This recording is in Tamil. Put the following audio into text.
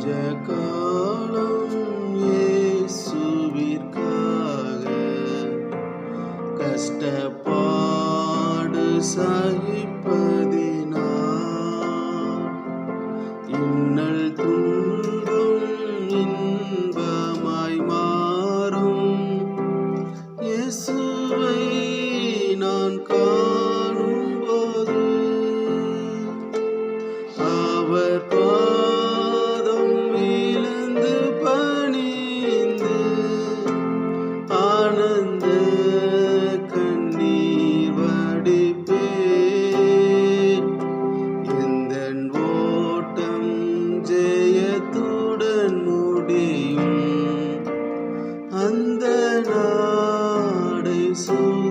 கொஞ்ச காலம் இயேசுவிற்காக கஷ்டப்பாடு சகிப்பது So.